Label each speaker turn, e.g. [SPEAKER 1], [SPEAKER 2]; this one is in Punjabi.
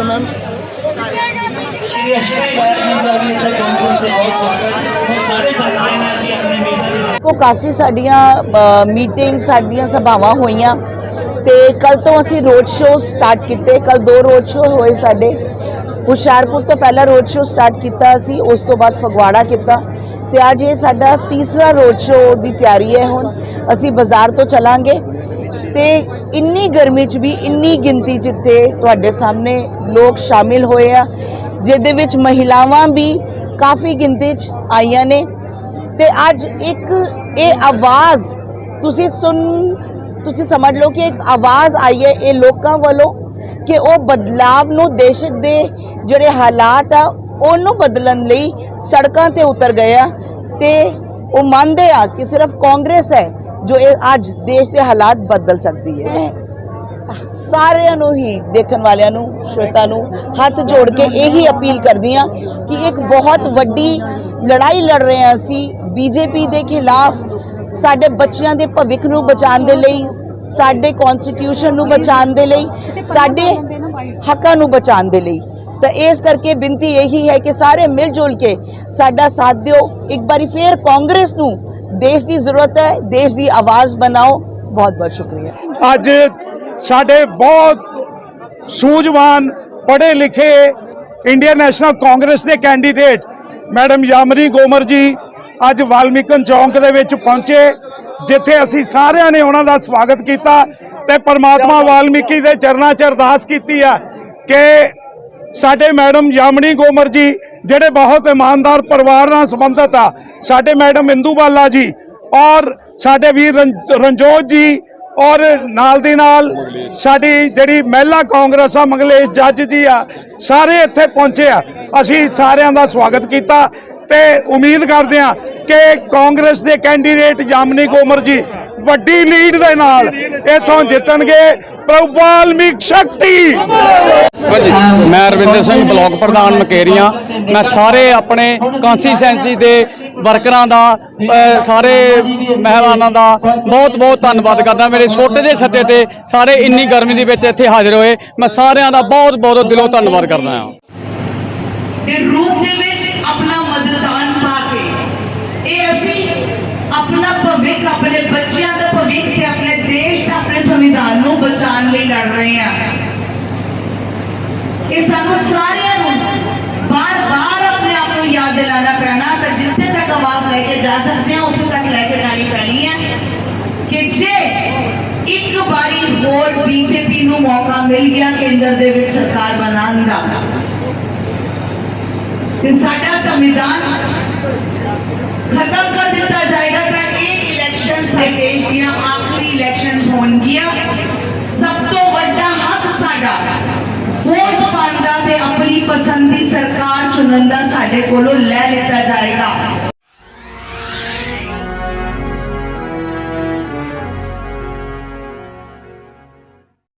[SPEAKER 1] ਸਾਹਿਬਾਨ
[SPEAKER 2] ਸ਼੍ਰੀ ਅਸ਼ਰੀ ਬਾਦ ਜੀ ਦਾ ਪਹੁੰਚਣ ਤੇ ਬਹੁਤ ਸਵਾਗਤ ਹੁਣ ਸਾਰੇ ਸਕਦੇ ਨੇ ਅਸੀਂ ਆਪਣੇ ਮੀਟਿੰਗ
[SPEAKER 1] ਕੋ ਕਾਫੀ ਸਾਡੀਆਂ ਮੀਟਿੰਗ ਸਾਡੀਆਂ ਸਭਾਵਾਂ ਹੋਈਆਂ ਤੇ ਕੱਲ ਤੋਂ ਅਸੀਂ ਰੋਡ ਸ਼ੋਅ ਸਟਾਰਟ ਕੀਤੇ ਕੱਲ ਦੋ ਰੋਡ ਸ਼ੋਅ ਹੋਏ ਸਾਡੇ ਹੁਸ਼ਿਆਰਪੁਰ ਤੋਂ ਪਹਿਲਾ ਰੋਡ ਸ਼ੋਅ ਸਟਾਰਟ ਕੀਤਾ ਅਸੀਂ ਉਸ ਤੋਂ ਬਾਅਦ ਫਗਵਾੜਾ ਕੀਤਾ ਤੇ ਅੱਜ ਇਹ ਸਾਡਾ ਤੀਸਰਾ ਰੋਡ ਸ਼ੋਅ ਦੀ ਤਿਆਰੀ ਹੈ ਹੁਣ ਅਸੀਂ ਬਾਜ਼ਾਰ ਤੋਂ ਚੱਲਾਂਗੇ ਤੇ ਇੰਨੀ ਗਰਮੀ 'ਚ ਵੀ ਇੰਨੀ ਗਿਣਤੀ 'ਚ ਤੇ ਤੁਹਾਡੇ ਸਾਹਮਣੇ ਲੋਕ ਸ਼ਾਮਿਲ ਹੋਏ ਆ, ਜਿਹਦੇ ਵਿੱਚ ਮਹਿਲਾਵਾਂ ਵੀ ਕਾਫੀ ਗਿਣਤੀ 'ਚ ਆਈਆਂ ਨੇ। ਤੇ ਅੱਜ ਇੱਕ ਇਹ ਆਵਾਜ਼, ਤੁਸੀਂ ਸੁਣ, ਤੁਸੀਂ ਸਮਝ ਲਓ ਕਿ ਇੱਕ ਆਵਾਜ਼ ਆਈ ਹੈ ਇਹ ਲੋਕਾਂ ਵੱਲੋਂ ਕਿ ਉਹ ਬਦਲਾਵ ਨੂੰ ਦੇਸ਼ ਦੇ ਜਿਹੜੇ ਹਾਲਾਤ ਆ, ਉਹਨੂੰ ਬਦਲਣ ਲਈ ਸੜਕਾਂ ਤੇ ਉਤਰ ਗਏ ਆ। ਤੇ ਉਹ ਮੰਨਦੇ ਆ ਕਿ ਸਿਰਫ ਕਾਂਗਰਸ ਹੈ ਜੋ ਇਹ ਅੱਜ ਦੇਸ਼ ਦੇ ਹਾਲਾਤ ਬਦਲ ਸਕਦੀ ਹੈ। ਸਾਰਿਆਂ ਨੂੰ ਹੀ ਦੇਖਣ ਵਾਲਿਆਂ ਨੂੰ ਸ਼ਰੋਤਾ ਨੂੰ ਹੱਥ ਜੋੜ ਕੇ ਇਹੀ ਅਪੀਲ ਕਰਦੀ ਹਾਂ ਕਿ ਇੱਕ ਬਹੁਤ ਵੱਡੀ ਲੜਾਈ ਲੜ ਰਹੇ ਹਾਂ ਅਸੀਂ, ਬੀਜੇਪੀ ਦੇ ਖਿਲਾਫ ਸਾਡੇ ਬੱਚਿਆਂ ਦੇ ਭਵਿੱਖ ਨੂੰ ਬਚਾਉਣ ਦੇ ਲਈ, ਸਾਡੇ ਕਨਸਟੀਟਿਊਸ਼ਨ ਨੂੰ ਬਚਾਉਣ ਦੇ ਲਈ, ਸਾਡੇ ਹੱਕਾਂ ਨੂੰ ਬਚਾਉਣ ਦੇ ਲਈ। ਤਾਂ ਇਸ ਕਰਕੇ ਬੇਨਤੀ ਇਹੀ ਹੈ ਕਿ ਸਾਰੇ ਮਿਲ ਜੁਲ ਕੇ ਸਾਡਾ ਸਾਥ ਦਿਓ। ਇੱਕ ਵਾਰੀ ਫੇਰ ਕਾਂਗਰਸ ਨੂੰ ਦੇਸ਼ ਦੀ ਜ਼ਰੂਰਤ ਹੈ ਦੇਸ਼ ਦੀ ਆਵਾਜ਼ ਬਣਾਓ ਬਹੁਤ ਬਹੁਤ ਸ਼ੁਕਰੀਆ
[SPEAKER 3] ਅੱਜ ਸਾਡੇ ਬਹੁਤ ਸੂਝਵਾਨ ਪੜ੍ਹੇ ਲਿਖੇ ਇੰਡੀਅਨ ਨੈਸ਼ਨਲ ਕਾਂਗਰਸ ਦੇ ਕੈਂਡੀਡੇਟ ਮੈਡਮ ਯਾਮਰੀ ਗੋਮਰ ਜੀ ਅੱਜ ਵਾਲਮੀਕਨ ਚੌਂਕ ਦੇ ਵਿੱਚ ਪਹੁੰਚੇ ਜਿੱਥੇ ਅਸੀਂ ਸਾਰਿਆਂ ਨੇ ਉਹਨਾਂ ਦਾ ਸਵਾਗਤ ਕੀਤਾ ਤੇ ਪਰਮਾਤਮਾ ਵਾਲਮੀਕੀ ਦੇ ਚਰਨਾਂ 'ਚ ਅਰਦਾਸ ਕੀਤੀ ਆ ਕਿ ਸਾਡੇ ਮੈਡਮ ਯਾਮਣੀ ਗੋਮਰ ਜੀ, ਜਿਹੜੇ ਬਹੁਤ ਇਮਾਨਦਾਰ ਪਰਿਵਾਰ ਨਾਲ ਸੰਬੰਧਿਤ ਆ, ਸਾਡੇ ਮੈਡਮ ਇੰਦੂ ਬਾਲਾ ਜੀ ਔਰ ਸਾਡੇ ਵੀਰ ਰਣ- ਰਣਜੋਤ ਜੀ ਔਰ ਨਾਲ ਦੀ ਨਾਲ ਸਾਡੀ ਜਿਹੜੀ ਮਹਿਲਾ ਕਾਂਗਰਸ ਆ, ਮੰਗਲੇਸ਼ ਜੱਜ ਜੀ ਆ, ਸਾਰੇ ਇੱਥੇ ਪਹੁੰਚੇ ਆ। ਅਸੀਂ ਸਾਰਿਆਂ ਦਾ ਸਵਾਗਤ ਕੀਤਾ ਤੇ ਉਮੀਦ ਕਰਦੇ ਆ ਕਿ ਕਾਂਗਰਸ ਦੇ ਕੈਂਡੀਡੇਟ ਜਾਮਨੀ ਗੋਮਰ ਜੀ ਵੱਡੀ ਲੀਡ ਦੇ ਨਾਲ ਇੱਥੋਂ ਜਿੱਤਣਗੇ ਪ੍ਰਭੂ ਵਾਲਮੀਕ ਸ਼ਕਤੀ
[SPEAKER 4] ਮੈਂ ਰਵਿੰਦਰ ਸਿੰਘ ਬਲਾਕ ਪ੍ਰਧਾਨ ਮਕੇਰੀਆਂ। ਮੈਂ ਸਾਰੇ ਆਪਣੇ ਕਨਸਟੀਚੁਐਂਸੀ ਦੇ ਵਰਕਰਾਂ ਦਾ ਸਾਰੇ ਮਹਿਮਾਨਾਂ ਦਾ ਬਹੁਤ ਬਹੁਤ ਧੰਨਵਾਦ ਕਰਦਾ। ਮੇਰੇ ਛੋਟੇ ਜਿਹੇ ਸੱਤੇ ਤੇ ਸਾਰੇ ਇੰਨੀ ਗਰਮੀ ਦੇ ਵਿੱਚ ਇੱਥੇ ਹਾਜ਼ਰ ਹੋਏ। ਮੈਂ ਸਾਰਿਆਂ ਦਾ ਬਹੁਤ ਬਹੁਤ ਦਿਲੋਂ ਧੰਨਵਾਦ ਕਰਦਾ ਹਾਂ।
[SPEAKER 5] ਦੇ ਰੂਪ ਦੇ ਵਿੱਚ ਆਪਣਾ ਮਦਦਦਾਨ ਪਾ ਕੇ ਇਹ ਅਸੀਂ ਆਪਣਾ ਭਵਿੱਖ ਆਪਣੇ ਬੱਚਿਆਂ ਦਾ ਭਵਿੱਖ ਤੇ ਆਪਣੇ ਦੇਸ਼ ਦਾ ਆਪਣੇ ਸੰਵਿਧਾਨ ਨੂੰ ਬਚਾਉਣ ਲਈ ਲੜ ਰਹੇ ਹਾਂ ਇਹ ਸਾਨੂੰ ਸਾਰਿਆਂ ਨੂੰ ਬਾਰ-ਬਾਰ ਆਪਣੇ ਆਪ ਨੂੰ ਯਾਦ ਦਿਲਾਣਾ ਪੈਣਾ ਤਾਂ ਜਿੱਥੇ ਤੱਕ ਆਵਾਜ਼ ਲੈ ਕੇ ਜਾ ਸਕਦੇ ਹਾਂ ਉੱਥੇ ਤੱਕ ਲੈ ਕੇ ਜਾਣੀ ਪੈਣੀ ਹੈ ਕਿ ਜੇ ਇੱਕ ਵਾਰੀ ਹੋਰ ਬੀਜੇਪੀ ਨੂੰ ਮੌਕਾ ਮਿਲ ਗਿਆ ਕੇਂਦਰ ਦੇ ਵਿੱਚ ਸਰਕਾਰ ਬਣਾਉਣ ਦਾ ਤੇ ਸਾਡਾ ਸੰਵਿਧਾਨ ਖਤਮ ਕਰ ਦਿੱਤਾ ਜਾਏਗਾ ਤਾਂ ਇਹ ਇਲੈਕਸ਼ਨ ਸਾਡੇ ਦੇਸ਼ ਦੀਆਂ ਆਖਰੀ ਇਲੈਕਸ਼ਨਸ ਹੋਣਗੀਆਂ। ਸਭ ਤੋਂ ਵੱਡਾ ਹੱਕ ਸਾਡਾ ਵੋਟ ਪਾਉਣ ਦਾ ਤੇ ਆਪਣੀ ਪਸੰਦ ਦੀ ਸਰਕਾਰ ਚੁਣਨ ਦਾ ਸਾਡੇ ਕੋਲੋਂ ਲੈ ਲਿੱਤਾ ਜਾਏਗਾ।